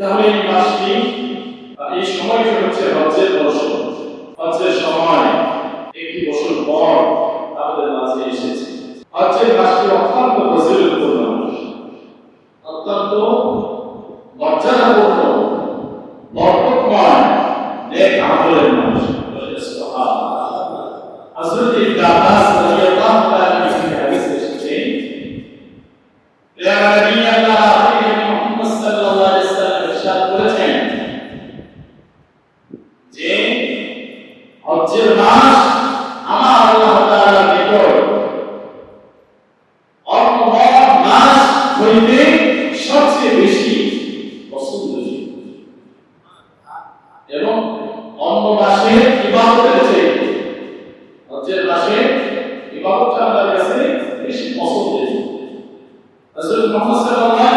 তাহলে এই মাসটি এই সময়টি হচ্ছে হজ্জের বছর হজ্জের সময় একটি বছর পর আমাদের মাঝে এসেছে। হজ্জের মাসটি অত্যন্ত ফজিলতপূর্ণ Rasul sallallahu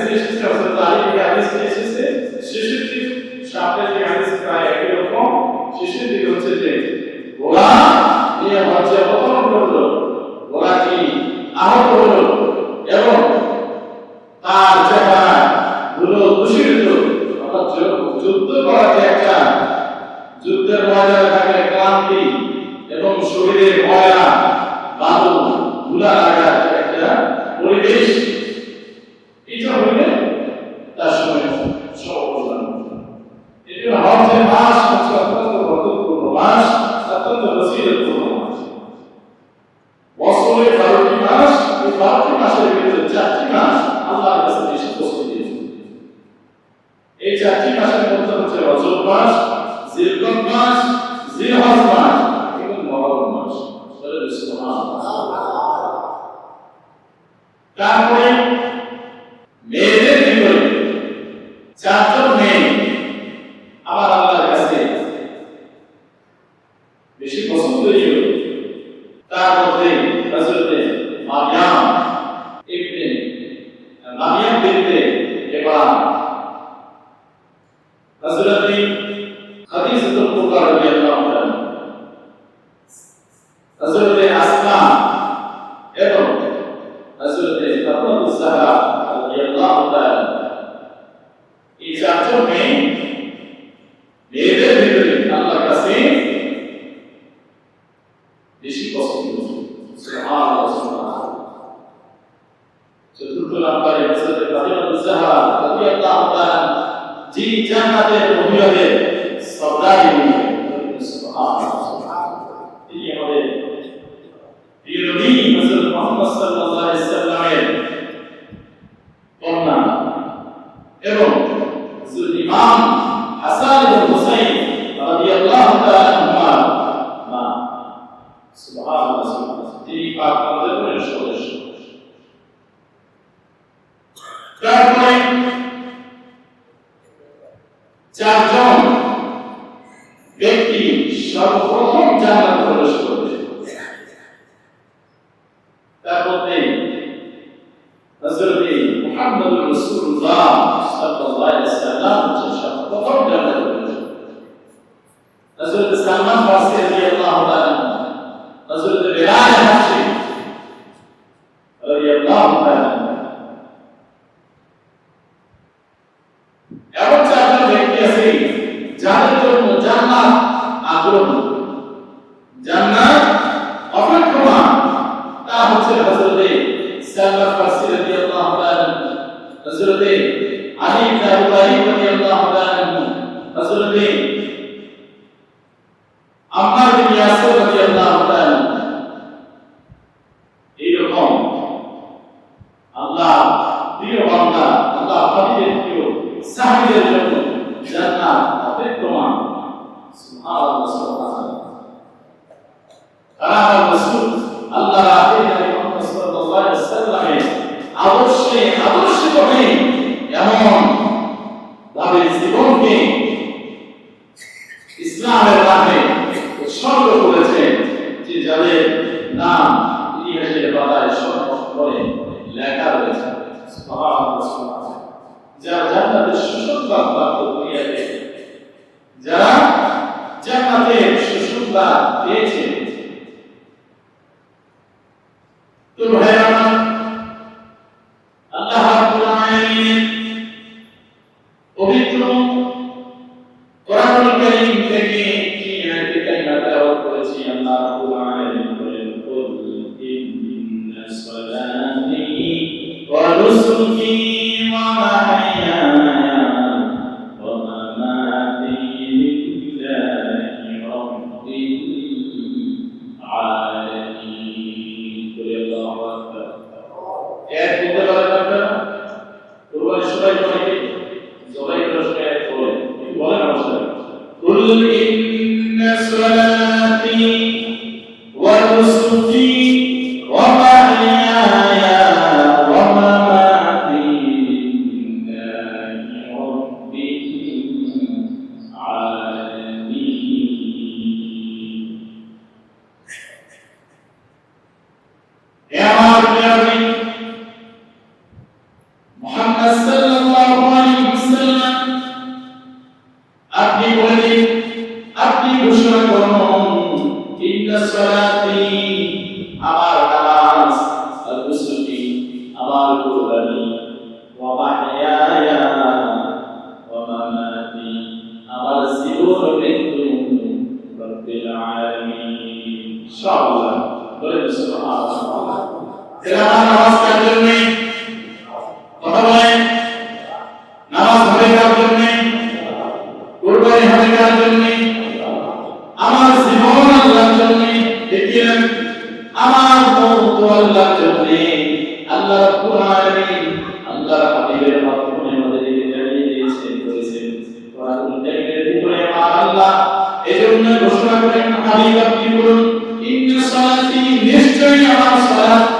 হাদিসে এসেছে অর্থাৎ তারিখ হাদিসে এসেছে শেষের দিক সামনে যে হাদিস প্রায় একই রকম শেষের দিক হচ্ছে যে ওরা নিয়ে বাচ্চা তারপর আহ্বান। যিনি জান্নাতের অভিযোগে সদাই ওয়া নুসুকি ওয়া salati, nishtayam salat,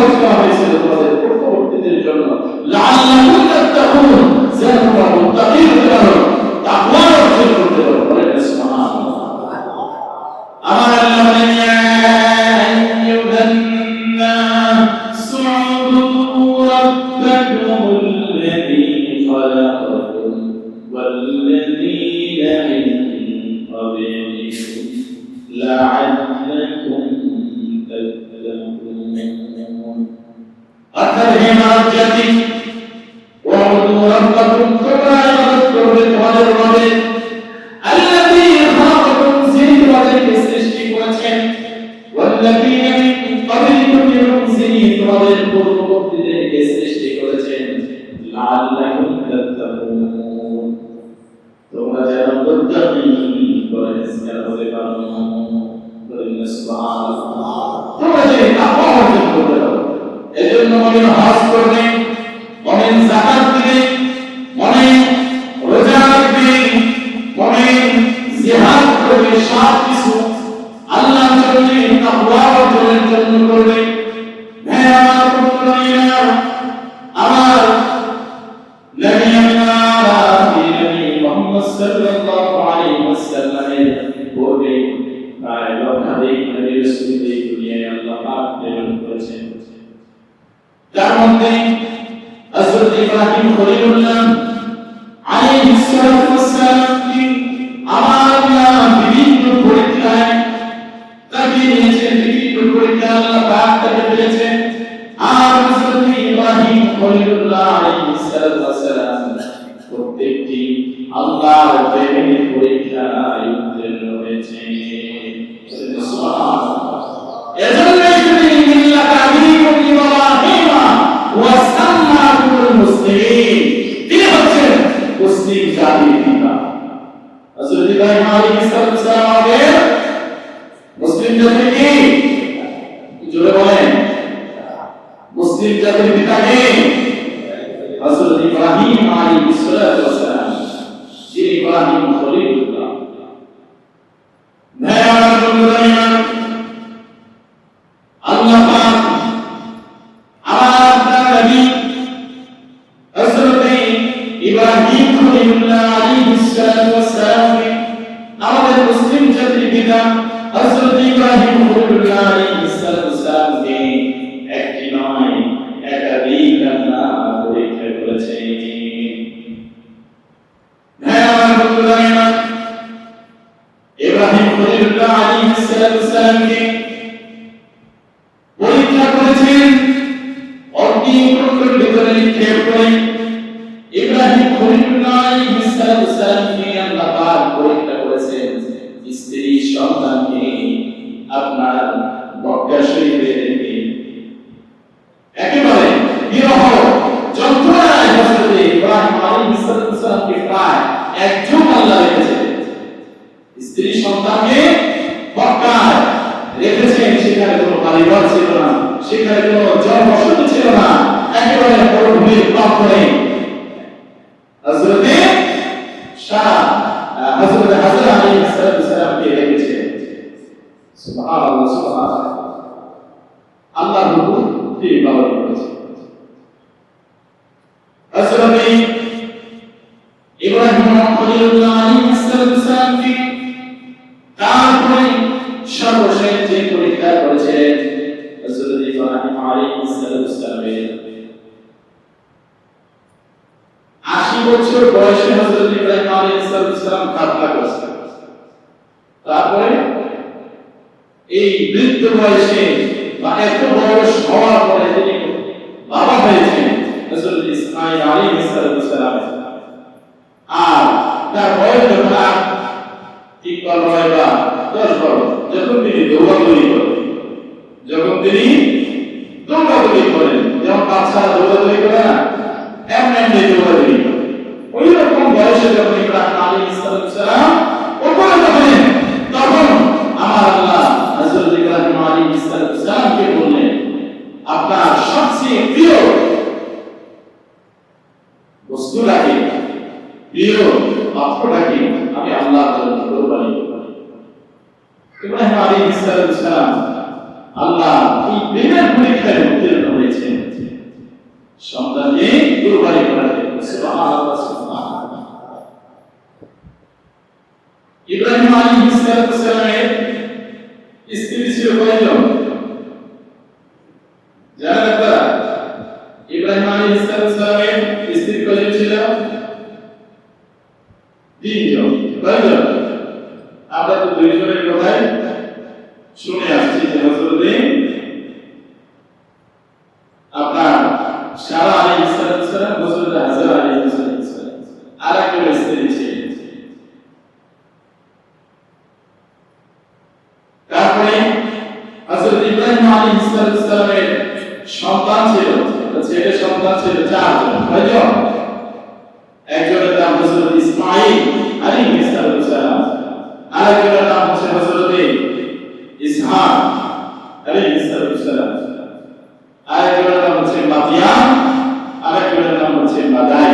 যেমনটি ফরজ Santa Marta সেখানে কোনো জল ছিল না একেবারে মরুভূমির পাথরে এই বৃদ্ধ বয়সে বা এত বয়স হওয়ার পরে তিনি বাবা হয়েছেন আর তার যখন তিনি দৌড়াদৌড়ি করেন যখন তিনি দৌড়াদৌড়ি করেন উত্তীর্ণ হয়েছে সন্তানকে দুর্বলী করা ইব্রাহিম আলী ইসলামের স্ত্রী ছিল কয়জন হযরত ইসমাঈল আলাইহিস সালাম আরেকজনের নাম হচ্ছে হযরত ইসহাক আলাইহিস সালাম আরেকজনের নাম হচ্ছে মাতিয়ান আরেকজনের নাম হচ্ছে মাদাই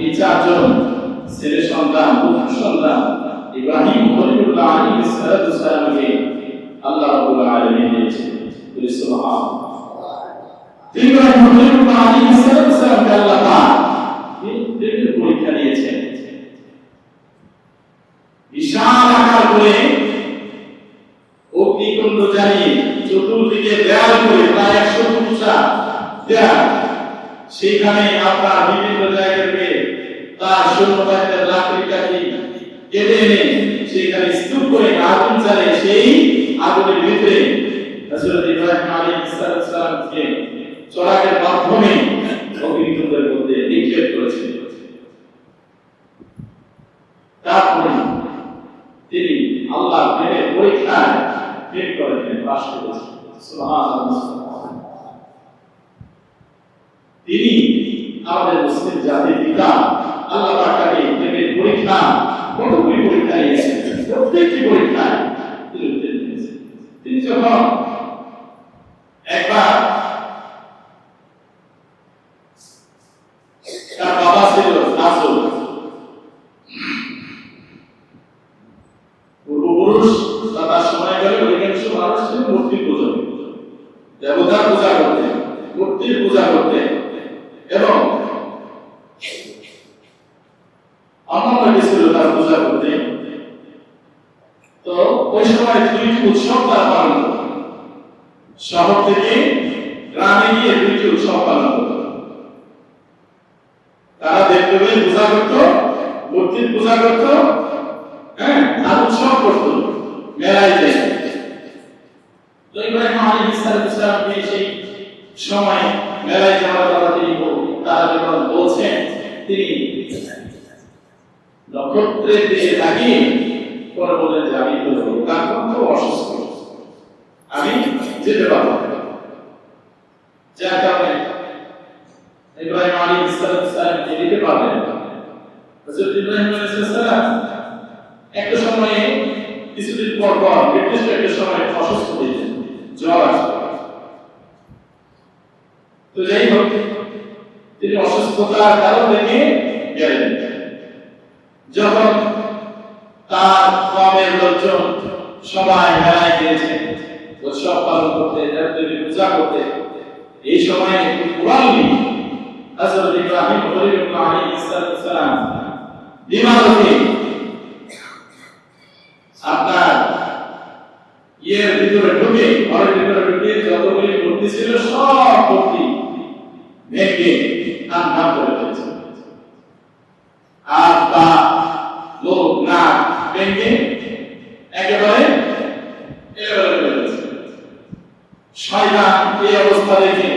এই চারজন ছেলে সন্তান, পুত্র সন্তান, ইব্রাহিম খলিলুল্লাহ আলাইহিস সালামকে আল্লাহ রাব্বুল আলামিন দিয়েছিলেন সুবহানাল্লাহ। ইব্রাহিম খলিলুল্লাহ আলাইহিস সালামকে আল্লাহ পাক আগুনের ভিতরে হযরত ইব্রাহিম আলাইহিস সালামকে চড়াকের মাধ্যমে অগ্নিকুণ্ডের মধ্যে নিক্ষেপ করেছেন। তারপরে তিনি আল্লাহ প্রেমের পরীক্ষায় ফেল করেছেন পাশ করেছেন তিনি আমাদের মুসলিম জাতির পিতা, আল্লাহ প্রেমের পরীক্ষা কতগুলি পরীক্ষা নিয়েছেন প্রত্যেকটি পরীক্ষায় তিনি যখন একবার তার বাবা ছিল নাসর পূর্বপুরুষ বা তার সময় গেলে অধিকাংশ মানুষ ছিল মূর্তি পূজা দেবতার পূজা করতে মূর্তির পূজা করতে এবং অন্যান্য কিছু তার পূজা করতে তো ওই সময় দুইটি উৎসব তারা পালন শহর থেকে গ্রামে গিয়ে দুইটি উৎসব পালন করত তারা দেবদেবীর পূজা করত, মূর্তির পূজা করত হ্যাঁ আর উৎসব করত, মেলায় যায়। তো ইব্রাহিম আলাইহিস সালামকে সেই সময় মেলায় যাওয়ার কথা তিনি তারা যখন বলছেন, তিনি নক্ষত্রের দিকে তাকিয়ে পরে বললেন যে আমি তো কারণ তো অসুস্থ আমি যেতে পারব না। যার কারণে ইব্রাহিম আলাইহিস সালাম যেতে পারলেন না। হযরত ইব্রাহিম আলাইহিস সালাম একটা সময়ে কিছুদিন পর নির্দিষ্ট একটা সময় অসুস্থ যেতেন জ্বর আসতো তো যাই হোক, তিনি অসুস্থতার কারণ দেখে গেলেন। যখন তার কমের লোকজন সবাই মেলায় গিয়েছে, উৎসব পালন করতে দেবদেবী পূজা করতে, এই সময় কোরআন হযরত ইব্রাহিম খলিলুল্লাহ আলাইহিস সালাম বিমার হয়ে আপনার ইয়ের ভিতরে ঢুকে ঘরের ভিতরে ঢুকে যতগুলি মূর্তি ছিল সব মূর্তি ভেঙে টান টান করে ফেলেছে হাত পা মুখ নাক ভেঙে একেবারে একেবারে ফেলেছে শয়তান এই অবস্থা দেখে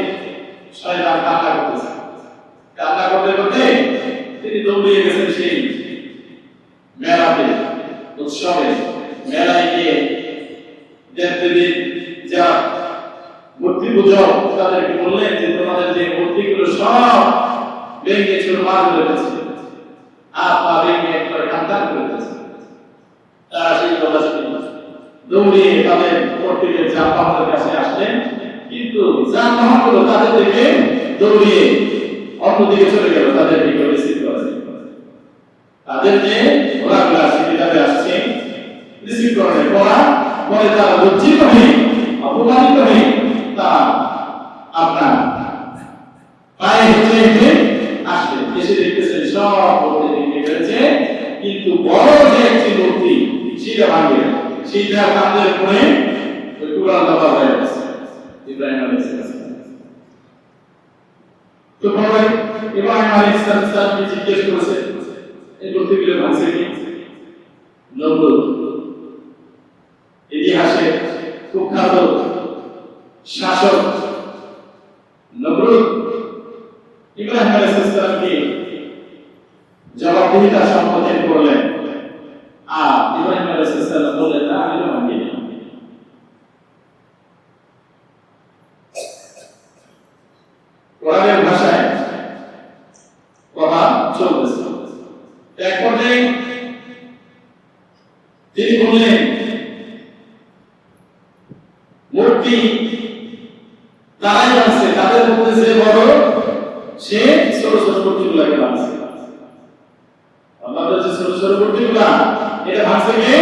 শয়তান কান্না করতেছে। কান্না করতে করতে তিনি দৌড়িয়ে গেছেন সেই মেলাতে, উৎসবে, মেলায় গিয়ে দেবদেবীর যারা মূর্তি পূজক তাদেরকে যে মূর্তিগুলো সব ভেঙে চুরমার করে গেছে আর পা ভেঙে একবার গেছে তারা সেই কথা শুনে দৌড়িয়ে তাদের কাছে আসলেন। কিন্তু যানবাহনগুলো তাদের থেকে দৌড়িয়ে অন্যদিকে চলে গেল, তাদের রিসিভ করা তাদের যে সুবিধাতে আসছে। রিসিভ করে পড়া পরে তারা লজ্জিত হয়ে, অপমানিত হয়ে আপনার পায়ে হেঁটে হেঁটে আসলেন। এসে দেখতেছেন সব কিন্তু বড় যে একটি মূর্তি, সেটা ভাঙে। সেটা কাঁধের উপরে ওই টুকরা দেওয়া হয়ে গেছে। ইব্রাহিম তো পরে ইব্রাহিম সালামকে জিজ্ঞেস করেছে, এই ভাঙছে কি? নমরুদ ইতিহাসে কুখ্যাত শাসক নমরুদ ইব্রাহিম জবাবদিহিতা সম্বোধন করলেন। আর ইব্রাহিম আলাইহিস সালাম বললেন না আমি তোমাকে কোরআনের ভাষায় কথা চলতেছে এক পর্যায়ে তিনি বললেন মূর্তি তারাই আছে তাদের মধ্যে যে বড় সে ছোট ছোট মূর্তিগুলোকে বানাচ্ছে আমাদের যে ছোট ছোট মূর্তিগুলা এটা ভার্সেকে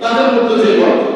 তাদের মধ্যে যে বড়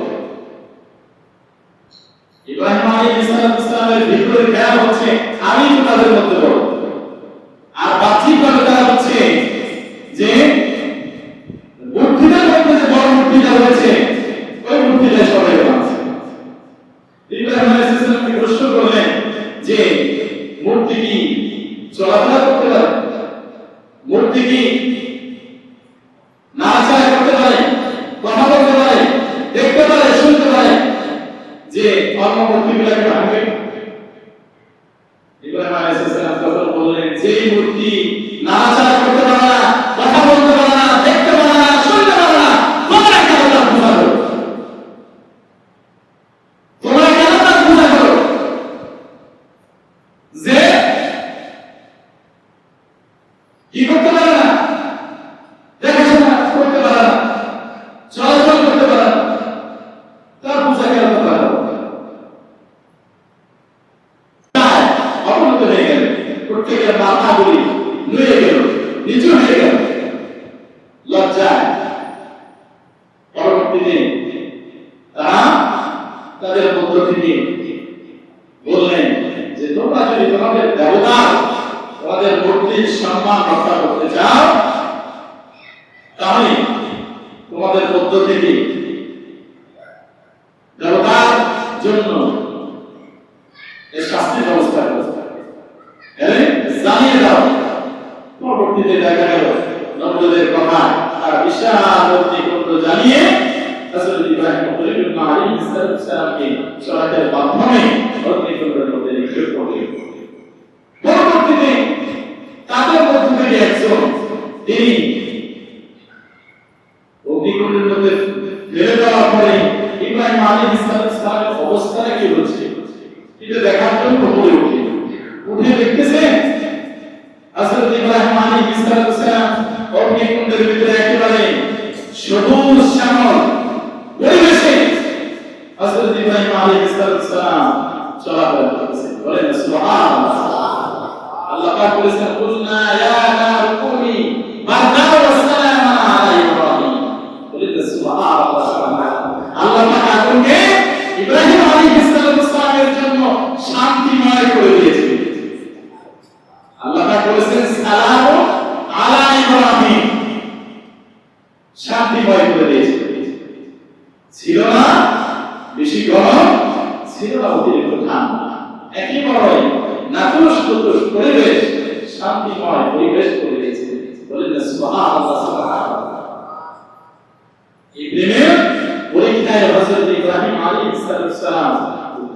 মহাব্বতের পদ্ধতিকে জনতার জন্য শাস্তি ব্যবস্থা জানিয়ে দাও, পরবর্তীতে দেখা গেল নন্দদের কথা জানিয়ে মাধ্যমে পরবর্তীতে তাদের মধ্যে একজন, তিনি অবস্থানে কি হচ্ছে এটা দেখার জন্য উপরে উঠে। উঠে দেখতেছে আসলে ইব্রাহিম আলী ইসলাম হোসেন অগ্নিকুণ্ডের ভিতরে একেবারে সবুজ শ্যামল পরিবেশে আসলে ইব্রাহিম আলী ইসলাম হোসেন চলাফেরা করতেছে। বলেন সুবহান আল্লাহ পাক বলেছেন, কুলনা ইয়া নার মারদা ওয়া সালামান আলা ইব্রাহিম। বলেন সুবহান আল্লাহ পাক আগুনকে ইব্রাহিম আলী ইসলামের জন্য শান্তিময় করে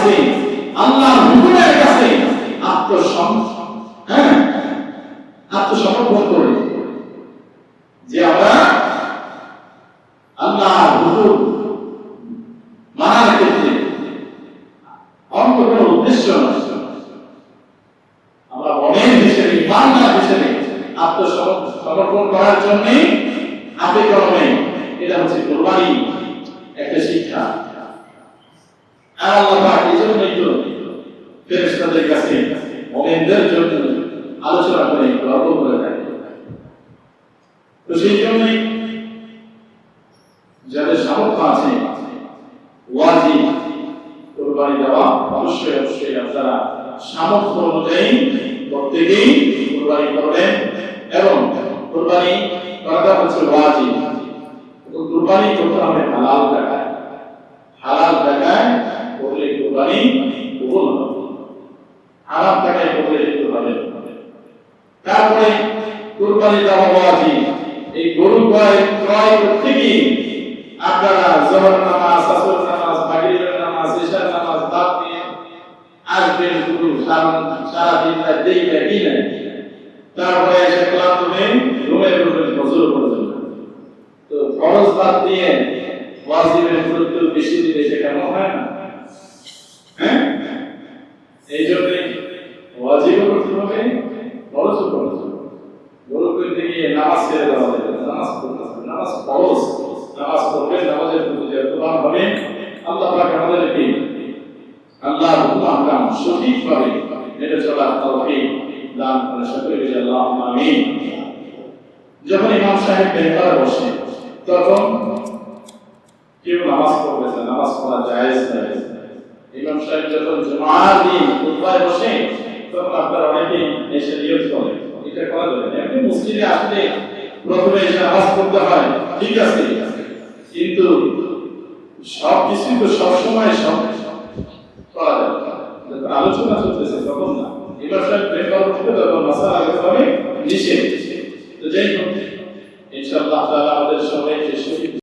কাছে আল্লাহ হুকুমের কাছে আত্মসম হ্যাঁ? আত্মসমর্পণ। কোরবানি দেওয়া অবশ্যই অবশ্যই আপনারা সামর্থ্য অনুযায়ী প্রত্যেকেই কোরবানি করবেন এবং কোরবানি করাটা হচ্ছে কোরবানি হালাল টাকায় হালাল করলে কোরবানি কবুল হারাম করলে কোরবানি তারপরে কোরবানি দেওয়া ওয়াজিব। এই গরু ক্রয় ক্রয় করতে গিয়ে আপনারা জহর নামাজ, আসর নামাজ নামাজ ইশার নামাজ আসবেন শুধু সারা সারা দিন রাত দেখবে কি না তারপরে এসে ক্লান্ত পর্যন্ত তো ফরজ বাদ দিয়ে ওয়াজিবের গুরুত্ব বেশি দিলে হয় না। হ্যাঁ? এই জন্যে ওয়াজিবও করতে হবে, ফরজও করতে হবে। গরু করতে গিয়ে নামাজ ছেড়ে দেওয়া নামাজ নামাজ পড়বে নামাজের প্রতি যে প্রধান হবে আল্লাহ পাক আমাদেরকে আল্লাহ আমরা সঠিকভাবে মেনে চলার তৌফিক দান করে সকলে বলি আল্লাহুম্মা আমিন। যখন ইমাম সাহেব বেকার বসে, তখন কেউ নামাজ পড়বে নামাজ পড়া জায়েজ জায়েজ ইমাম সাহেব যখন জুমার দিন খুতবায় বসে, তখন আপনারা অনেকেই এসে নিয়োগ করেন। এটা করা যাবে না। এমনি মসজিদে আসলে প্রথমে এসে নামাজ পড়তে হয়, ঠিক আছে। কিন্তু সব কিছু তো সবসময় সব করা আলোচনা চলতেছে তখন না। এই ভাষায় প্রেম কর্ম ছিল তখন ভাষা আগে নিষেধ। তো যাই হোক, ইনশাআল্লাহ তাআলা